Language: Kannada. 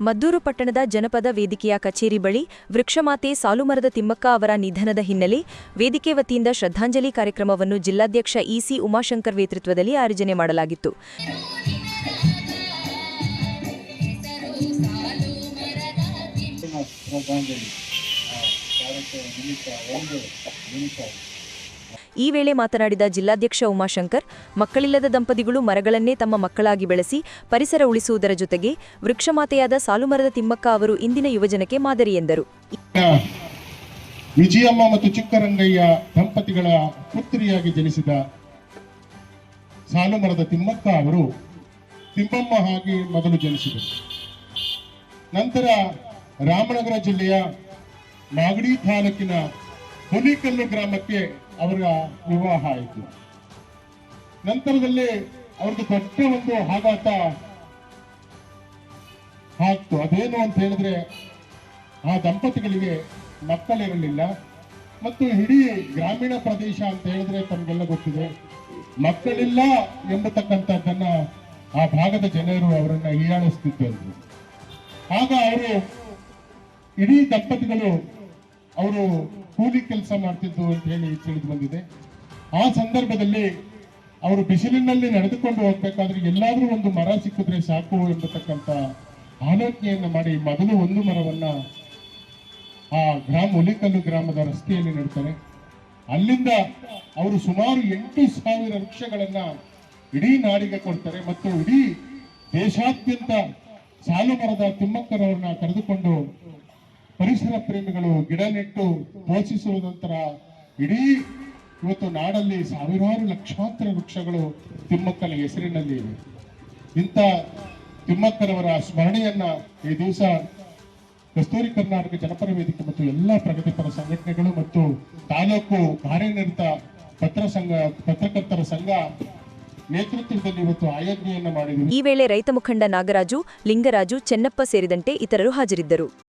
ಮದ್ದೂರು ಪಟ್ಟಣದ ಜನಪದ ವೇದಿಕೆಯ ಕಚೇರಿ ಬಳಿ ವೃಕ್ಷಮಾತೆ ಸಾಲುಮರದ ತಿಮ್ಮಕ್ಕ ಅವರ ನಿಧನದ ಹಿನ್ನೆಲೆ ವೇದಿಕೆ ವತಿಯಿಂದ ಶ್ರದ್ಧಾಂಜಲಿ ಕಾರ್ಯಕ್ರಮವನ್ನು ಜಿಲ್ಲಾಧ್ಯಕ್ಷ ಇಸಿ ಉಮಾಶಂಕರ್ ನೇತೃತ್ವದಲ್ಲಿ ಆಯೋಜನೆ ಮಾಡಲಾಗಿತ್ತು ಆ, ಕಾರ್ಯಕ್ಕೆ ನಿಮಿತ್ತ ಒಂದು ನಿಮಿಷ ಈ ವೇಳೆ ಮಾತನಾಡಿದ ಜಿಲ್ಲಾಧ್ಯಕ್ಷ ಉಮಾಶಂಕರ್, ಮಕ್ಕಳಿಲ್ಲದ ದಂಪತಿಗಳು ಮರಗಳನ್ನೇ ತಮ್ಮ ಮಕ್ಕಳಾಗಿ ಬೆಳೆಸಿ ಪರಿಸರ ಉಳಿಸುವುದರ ಜೊತೆಗೆ ವೃಕ್ಷಮಾತೆಯಾದ ಸಾಲುಮರದ ತಿಮ್ಮಕ್ಕ ಅವರು ಇಂದಿನ ಯುವಜನಕ್ಕೆ ಮಾದರಿ ಎಂದರು. ವಿಜಯಮ್ಮ ಮತ್ತು ಚಿಕ್ಕರಂಗಯ್ಯ ದಂಪತಿಗಳ ಪುತ್ರಿಯಾಗಿ ಜನಿಸಿದ ಸಾಲುಮರದ ತಿಮ್ಮಕ್ಕ ಅವರು ತಿಮ್ಮಮ್ಮ ಹಾಗೆ ಮೊದಲು ಜನಿಸಿದರು. ನಂತರ ರಾಮನಗರ ಜಿಲ್ಲೆಯ ಮಾಗಡಿ ತಾಲೂಕಿನ ಹುಲಿಕಲ್ಲು ಗ್ರಾಮಕ್ಕೆ ಅವರ ವಿವಾಹ ಆಯಿತು. ನಂತರದಲ್ಲಿ ಅವ್ರದ್ದು ದೊಡ್ಡ ಒಂದು ಆಘಾತ ಆಗ್ತು. ಅದೇನು ಅಂತ ಹೇಳಿದ್ರೆ, ಆ ದಂಪತಿಗಳಿಗೆ ಮಕ್ಕಳಿರಲಿಲ್ಲ ಮತ್ತು ಇಡೀ ಗ್ರಾಮೀಣ ಪ್ರದೇಶ ಅಂತ ಹೇಳಿದ್ರೆ ತಮಗೆಲ್ಲ ಗೊತ್ತಿದೆ. ಮಕ್ಕಳಿಲ್ಲ ಎಂಬತಕ್ಕಂಥದ್ದನ್ನ ಆ ಭಾಗದ ಜನರು ಅವರನ್ನ ಹೀಯಾಳಿಸ್ತಿದ್ದರು ಆಗ ಅವರು ಇಡೀ ದಂಪತಿಗಳು ಅವರು ಕೂಲಿ ಕೆಲಸ ಮಾಡ್ತಿದ್ದು ಅಂತ ಹೇಳಿ ತಿಳಿದು ಬಂದಿದೆ. ಆ ಸಂದರ್ಭದಲ್ಲಿ ಅವರು ಬಿಸಿಲಿನಲ್ಲಿ ನಡೆದುಕೊಂಡು ಹೋಗ್ಬೇಕಾದ್ರೆ ಎಲ್ಲಾದರೂ ಒಂದು ಮರ ಸಿಕ್ಕಿದ್ರೆ ಸಾಕು ಎಂಬತಕ್ಕಂಥ ಆಲೋಚನೆಯನ್ನು ಮಾಡಿ ಮೊದಲು ಒಂದು ಮರವನ್ನ ಆ ಗ್ರಾಮ ಹುಲಿಕಲ್ಲು ಗ್ರಾಮದ ರಸ್ತೆಯಲ್ಲಿ ನೆಡ್ತಾರೆ. ಅಲ್ಲಿಂದ ಅವರು ಸುಮಾರು ಎಂಟು ಸಾವಿರ ವೃಕ್ಷಗಳನ್ನ ಇಡೀ ನಾಡಿಗೆ ಕೊಡ್ತಾರೆ ಮತ್ತು ಇಡೀ ದೇಶಾದ್ಯಂತ ಸಾಲು ಮರದ ತಿಮ್ಮಕ್ಕರವ್ರನ್ನ ಕರೆದುಕೊಂಡು ಪರಿಸರ ಪ್ರೇಮಿಗಳು ಗಿಡ ನೆಟ್ಟು ಪೋಷಿಸುವುದಂತರ ಇಡೀ ಇವತ್ತು ನಾಡಲ್ಲಿ ಸಾವಿರಾರು ಲಕ್ಷಾಂತರ ವೃಕ್ಷಗಳು ತಿಮ್ಮಕ್ಕನ ಹೆಸರಿನಲ್ಲಿ ಇವೆ. ಇಂಥ ತಿಮ್ಮಕ್ಕನವರ ಸ್ಮರಣೆಯನ್ನ ಈ ದಿವಸ ಕಸ್ತೂರಿ ಕರ್ನಾಟಕ ಜನಪರ ವೇದಿಕೆ ಮತ್ತು ಎಲ್ಲ ಪ್ರಗತಿಪರ ಸಂಘಟನೆಗಳು ಮತ್ತು ತಾಲೂಕು ಕಾರ್ಯನಿರತ ಪತ್ರ ಸಂಘ, ಪತ್ರಕರ್ತರ ಸಂಘ ನೇತೃತ್ವದಲ್ಲಿ ಇವತ್ತು ಆಯೋಜನೆಯನ್ನು ಮಾಡಿದೆ ಈ ವೇಳೆ ರೈತ ಮುಖಂಡ ನಾಗರಾಜು, ಲಿಂಗರಾಜು, ಚೆನ್ನಪ್ಪ ಸೇರಿದಂತೆ ಇತರರು ಹಾಜರಿದ್ದರು.